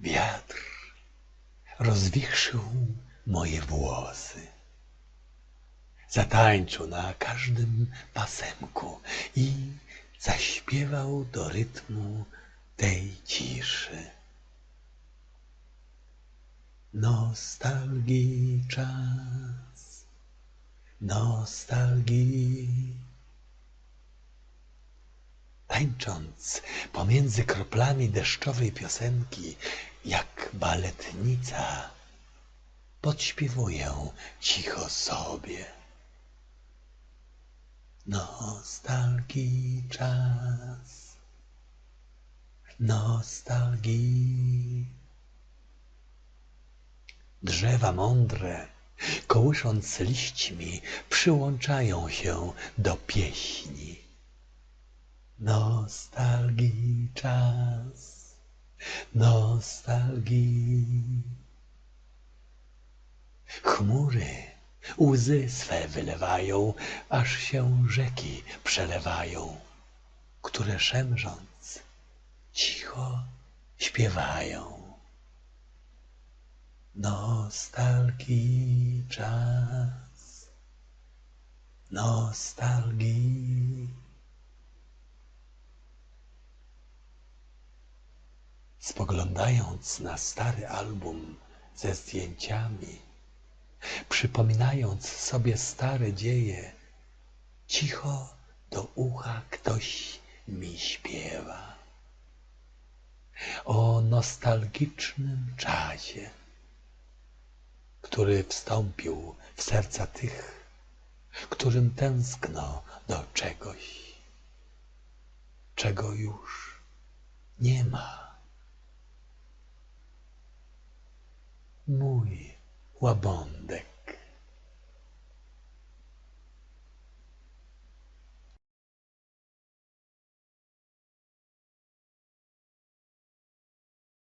Wiatr rozwichrzył moje włosy. Zatańczył na każdym pasemku i zaśpiewał do rytmu tej ciszy. Nostalgii czas. Tańcząc pomiędzy kroplami deszczowej piosenki, jak baletnica, podśpiewuję cicho sobie. Nostalgii czas, nostalgii. Drzewa mądre, kołysząc liśćmi, przyłączają się do pieśni. Nostalgii czas, nostalgii. Chmury łzy swe wylewają, aż się rzeki przelewają, które szemrząc cicho śpiewają. Nostalgii czas, nostalgii. Spoglądając na stary album ze zdjęciami, przypominając sobie stare dzieje, cicho do ucha ktoś mi śpiewa o nostalgicznym czasie, który wstąpił w serca tych, którym tęskno do czegoś, czego już nie ma. Muy o abonde.